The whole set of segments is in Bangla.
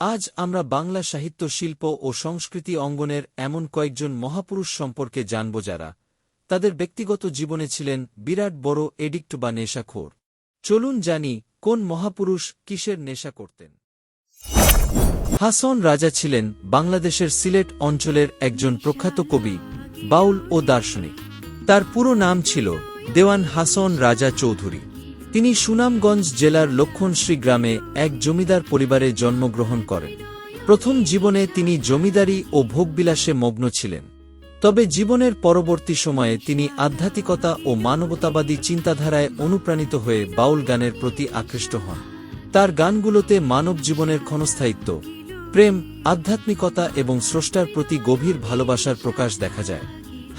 আজ আমরা বাংলা সাহিত্য শিল্প ও সংস্কৃতি অঙ্গনের এমন কয়েকজন মহাপুরুষ সম্পর্কে জানব যারা তাদের ব্যক্তিগত জীবনে ছিলেন বিরাট বড় এডিক্ট বা নেশাখোর। চলুন জানি কোন মহাপুরুষ কিসের নেশা করতেন। হাসন রাজা ছিলেন বাংলাদেশের সিলেট অঞ্চলের একজন প্রখ্যাত কবি, বাউল ও দার্শনিক। তার পুরো নাম ছিল দেওয়ান হাসন রাজা চৌধুরী। তিনি সুনামগঞ্জ জেলার লক্ষণশ্রী গ্রামে এক জমিদার পরিবারে জন্মগ্রহণ করেন। প্রথম জীবনে তিনি জমিদারি ও ভোগবিলাসে মগ্ন ছিলেন। তবে জীবনের পরবর্তী সময়ে তিনি আধ্যাত্মিকতা ও মানবতাবাদী চিন্তাধারায় অনুপ্রাণিত হয়ে বাউল গানের প্রতি আকৃষ্ট হন। তার গানগুলোতে মানব জীবনের ক্ষণস্থায়িত্ব, প্রেম, আধ্যাত্মিকতা এবং স্রষ্টার প্রতি গভীর ভালোবাসার প্রকাশ দেখা যায়।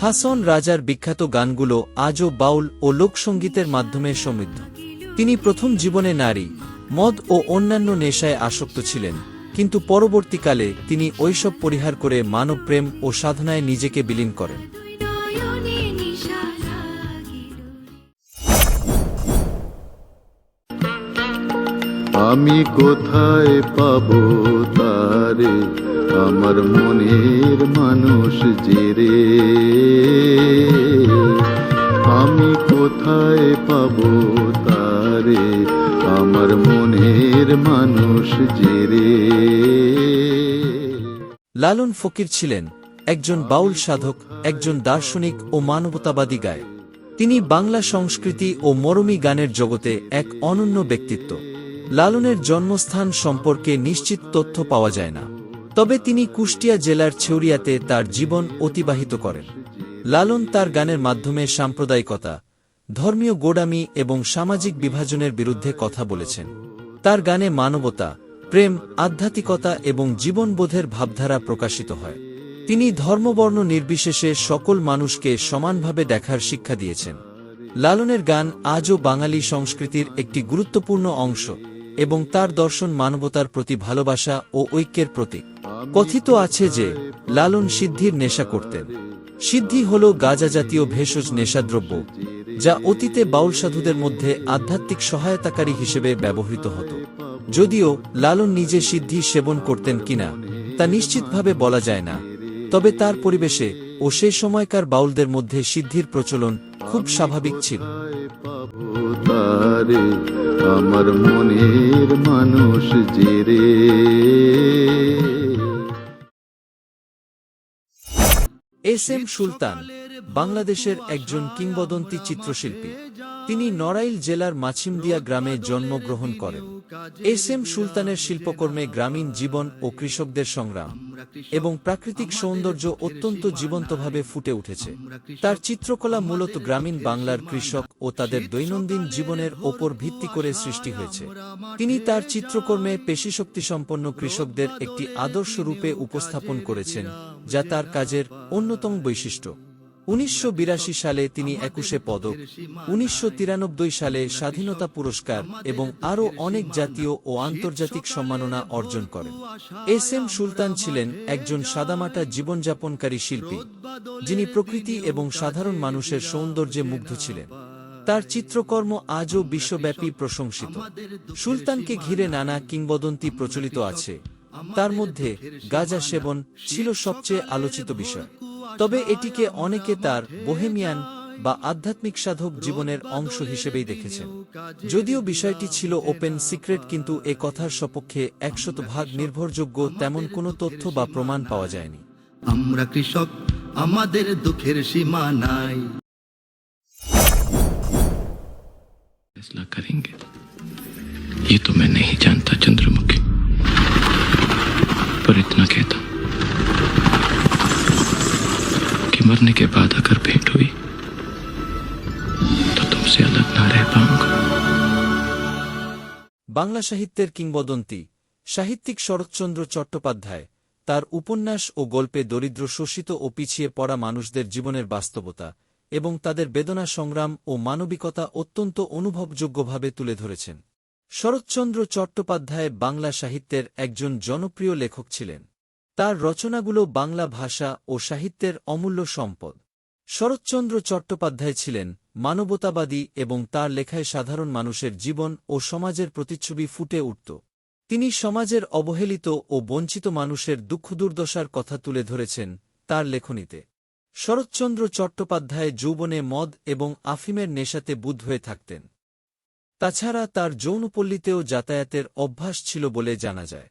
হাসন রাজার বিখ্যাত গানগুলো আজও বাউল ও লোকসঙ্গীতের মাধ্যমে সমৃদ্ধ। তিনি প্রথম জীবনে নারী, মদ ও অন্যান্য নেশায় আসক্ত ছিলেন, কিন্তু পরবর্তীকালে তিনি ঐসব পরিহার করে মানবপ্রেম ও সাধনায় নিজেকে বিলীন করেন। আমি কোথায় পাবো তারে? আমার মনের মানুষ যে রে? আমি কোথায় পাবো তারে আমার মনের মানুষ যে রে। লালন ফকির ছিলেন একজন বাউল সাধক, একজন দার্শনিক ও মানবতাবাদী গায়ক। তিনি বাংলা সংস্কৃতি ও মরমী গানের জগতে এক অনন্য ব্যক্তিত্ব। লালনের জন্মস্থান সম্পর্কে নিশ্চিত তথ্য পাওয়া যায় না। তবে তিনি কুষ্টিয়া জেলার ছেউরিয়াতে তার জীবন অতিবাহিত করেন। লালন তার গানের মাধ্যমে সাম্প্রদায়িকতা ধর্মীয় গোড়ামি এবং সামাজিক বিভাজনের বিরুদ্ধে কথা বলেছেন। তার গানে মানবতা, প্রেম, আধ্যাত্মিকতা এবং জীবনবোধের ভাবধারা প্রকাশিত হয়। তিনি ধর্মবর্ণ নির্বিশেষে সকল মানুষকে সমানভাবে দেখার শিক্ষা দিয়েছেন। লালনের গান আজও বাঙালি সংস্কৃতির একটি গুরুত্বপূর্ণ অংশ এবং তার দর্শন মানবতার প্রতি ভালোবাসা ও ঐক্যের প্রতীক। কথিত আছে যে, লালন সিদ্ধির নেশা করতেন। সিদ্ধি হল গাঁজা জাতীয় ভেষজ নেশাদ্রব্য। যা অতীতে বাউল সাধুদের মধ্যে আধ্যাত্মিক সহায়তাকারী হিসেবে ব্যবহৃত হতো। যদিও লালন নিজে সিদ্ধি সেবন করতেন কিনা, তা নিশ্চিতভাবে বলা যায় না। তবে তার পরিবেশে ও সে সময়কার বাউলদের মধ্যে সিদ্ধির প্রচলন খুব স্বাভাবিক ছিল। আমার মনের মানুষ যে এস এম সুলতান বাংলাদেশের একজন কিংবদন্তি চিত্রশিল্পী। তিনি নড়াইল জেলার মাছিমদিয়া গ্রামে জন্মগ্রহণ করেন। এস এম সুলতানের শিল্পকর্মে গ্রামীণ জীবন ও কৃষকদের সংগ্রাম এবং প্রাকৃতিক সৌন্দর্য অত্যন্ত জীবন্তভাবে ফুটে উঠেছে। তার চিত্রকলা মূলত গ্রামীণ বাংলার কৃষক ও তাদের দৈনন্দিন জীবনের ওপর ভিত্তি করে সৃষ্টি হয়েছে। তিনি তার চিত্রকর্মে পেশিশক্তিসম্পন্ন কৃষকদের একটি আদর্শ রূপে উপস্থাপন করেছেন, যা তার কাজের অন্যতম বৈশিষ্ট্য। উনিশশো বিরাশি সালে তিনি একুশে পদক, উনিশশো তিরানব্বই সালে স্বাধীনতা পুরস্কার এবং আরও অনেক জাতীয় ও আন্তর্জাতিক সম্মাননা অর্জন করেন। এস এম সুলতান ছিলেন একজন সাদামাটা জীবনযাপনকারী শিল্পী, যিনি প্রকৃতি এবং সাধারণ মানুষের সৌন্দর্যে মুগ্ধ ছিলেন। তার চিত্রকর্ম আজও বিশ্বব্যাপী প্রশংসিত। সুলতানকে ঘিরে নানা কিংবদন্তি প্রচলিত আছে। তার মধ্যে গাঁজা সেবন ছিল সবচেয়ে আলোচিত বিষয়। তবে এটিকে অনেকে তার বোহেমিয়ান বা আধ্যাত্মিক সাধক জীবনের অংশ হিসেবেই দেখেছেন যদিও বিষয়টি ছিল ওপেন সিক্রেট কিন্তু এ কথার সপক্ষে একশত ভাগ নির্ভরযোগ্য তেমন কোনো তথ্য বা প্রমাণ পাওয়া যায়নি আমরা কৃষক আমাদের দুঃখের সীমা নাই फैसला करेंगे ये तो मैं नहीं जानता चंद्रमुखी मरने के बाद अगर भेंट हुई तो तुमसे अलग ना रह पाऊंगा বাংলা সাহিত্যের কিংবদন্তি সাহিত্যিক শরৎচন্দ্র চট্টোপাধ্যায় তার উপন্যাস ও গল্পে দরিদ্র শোষিত ও পিছিয়ে পড়া মানুষদের জীবনের বাস্তবতা এবং তাদের বেদনা সংগ্রাম ও মানবিকতা অত্যন্ত অনুভবযোগ্যভাবে তুলে ধরেছেন শরৎচন্দ্র চট্টোপাধ্যায় বাংলা সাহিত্যের একজন জনপ্রিয় লেখক ছিলেন তার রচনাগুলো বাংলা ভাষা ও সাহিত্যের অমূল্য সম্পদ। শরৎচন্দ্র চট্টোপাধ্যায় ছিলেন মানবতাবাদী এবং তার লেখায় সাধারণ মানুষের জীবন ও সমাজের প্রতিচ্ছবি ফুটে উঠত। তিনি সমাজের অবহেলিত ও বঞ্চিত মানুষের দুঃখ দুর্দশার কথা তুলে ধরেছেন তার লেখনীতে। শরৎচন্দ্র চট্টোপাধ্যায় যৌবনে মদ এবং আফিমের নেশাতে বুধ হয়ে থাকতেন। তাছাড়া তার যৌনপল্লীতেও যাতায়াতের অভ্যাস ছিল বলে জানা যায়।